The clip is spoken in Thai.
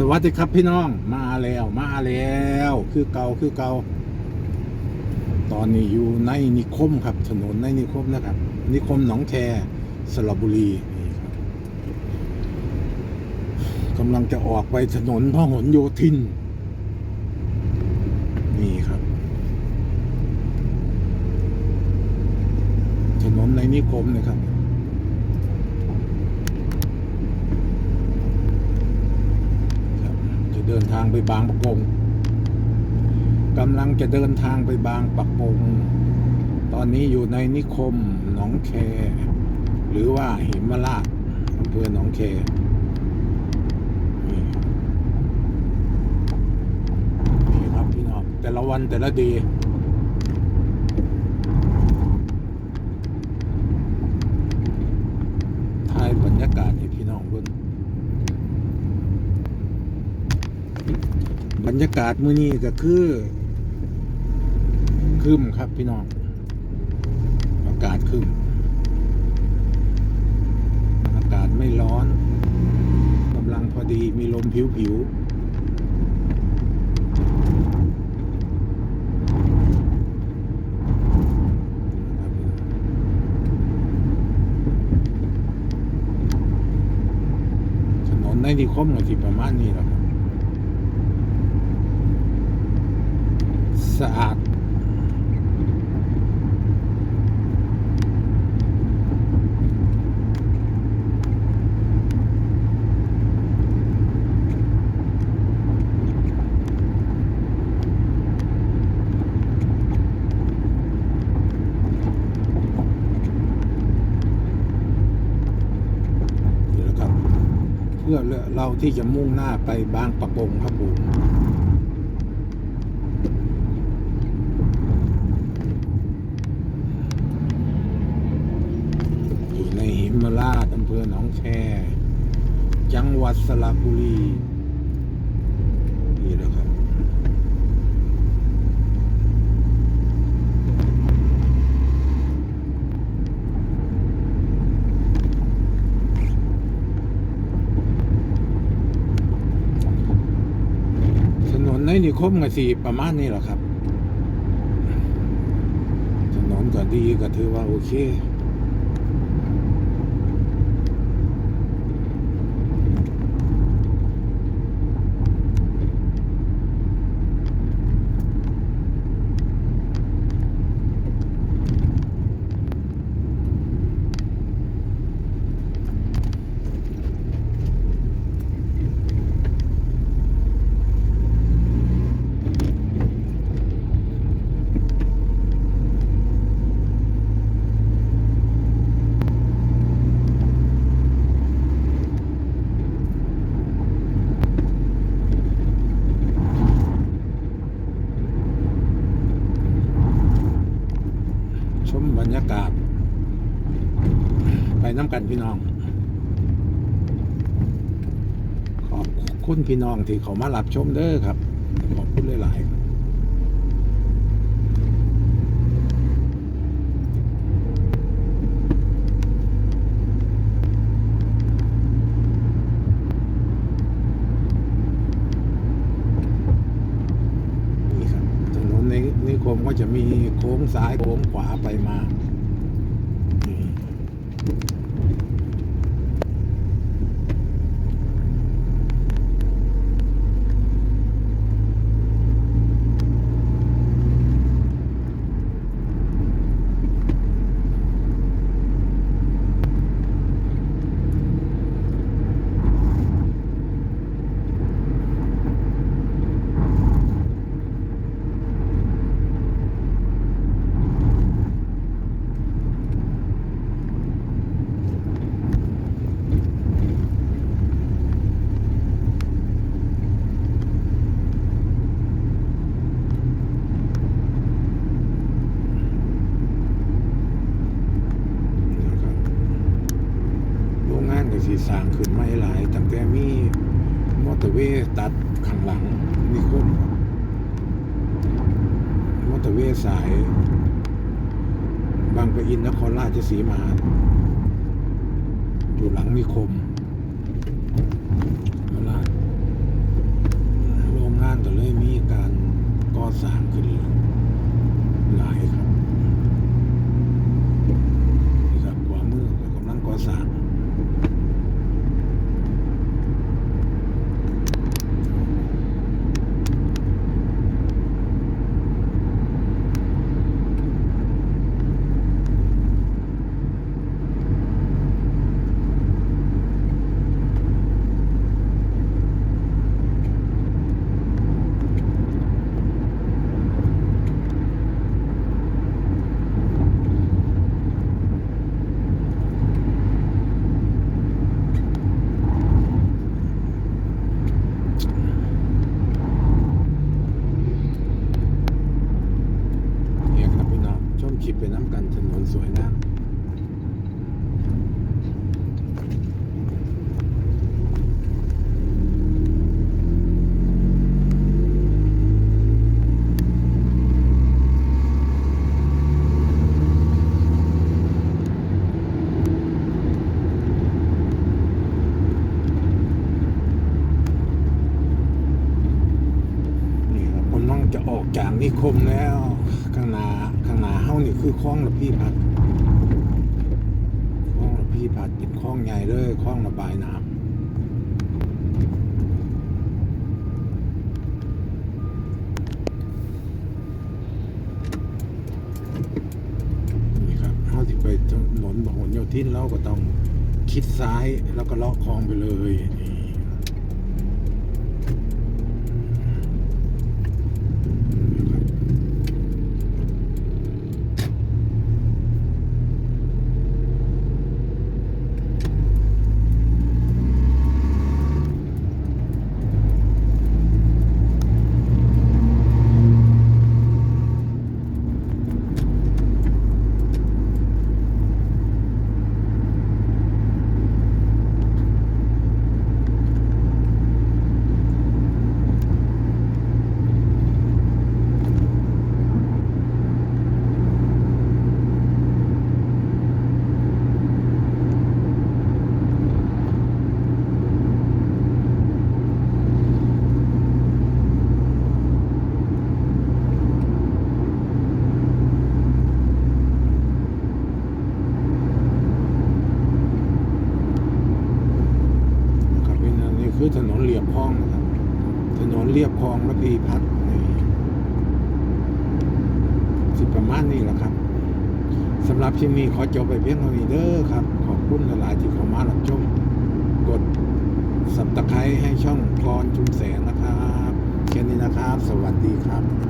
สวัสดีครับพี่น้องมาแล้วมาแล้ว คือเก่าคือเก่าตอนนี้อยู่ในนิคมครับ ถนนในนิคมนะครับ นิคมหนองแคสระบุรีนี่ครับกำลังจะออกไปถนนพหลโยธิน นี่ครับ ถนนในนิคมนะครับ ครับจะ เดินทางไปบางปะกงกำลังจะเดินทางไปบางปะกง ตอนนี้อยู่ในนิคมหนองแค หรือว่าหิมลาดอำเภอหนองแคนี่นี่ครับพี่น้องแต่ละวันแต่ละดี ถ่ายบรรยากาศให้พี่น้องเบิ่ง บรรยากาศมื้อนี้ก็คือคึมครับพี่น้องอากาศคึมอากาศไม่ร้อนกำลังพอดีมีลมผิวๆถนนในนิคมก็ที่ประมาณนี้แหละครับ สะอาดนี่แหละครับเพื่อเราที่จะมุ่งหน้าไปบางปะกงครับผม อยู่ในหิมราช อำเภอหนองแคจังหวัดสระบุรีนี่แหละครับถนนในนิคมก็สีประมาณนี้แหละครับ ถนนก็ดีก็ถือว่าโอเค ชมบ รยากาศ ไปน้ำกันพี่น้อง ขอบคุณพี่น้องที่เขามารับชมเด้อครับ ขอบคุณหลายๆครับนี่ครับถนนในนิคมก็จะมีโค้งซ้ายโค้งขวาไปมานี่ นะครับโรงงานก็ สร้างขึ้นไม่หลายตั้งแต่มีมอเตอร์เวย์ตัดข้างหลังนิคมมอเตอร์เวย์สาย บางปะอินนครราชสีมา อยู่หลังนิคม ลิปเป็นน้ำกันถนนสวยงาม จะออกจากนิคมแล้วข้างหน้าข้างหน้าเฮานี่คือคลองระพี่พัดคลองระพี่พัดเป็นคลองใหญ่เลยคลองระบายน้ำนี่ครับเฮาสิไปถนนพหลโยธินเราก็ต้องคิดซ้ายแล้วก็เลาะคลองไปเลยนี่ครับ นะครับเป็นอันนี้คือถนนเรียบคลองนะครับ ถนนเรียบคลอง ระพีพัฒน์สิประมาณนี้แหละครับสำหรับที่นี้ขอจบไปเพียงเท่านี้เด้อครับ ขอบคุณหลายๆที่เข้ามารับชมกดสับตะไคร้ให้ช่องพรชุมแสงนะครับแค่นี้นะครับ สวัสดีครับ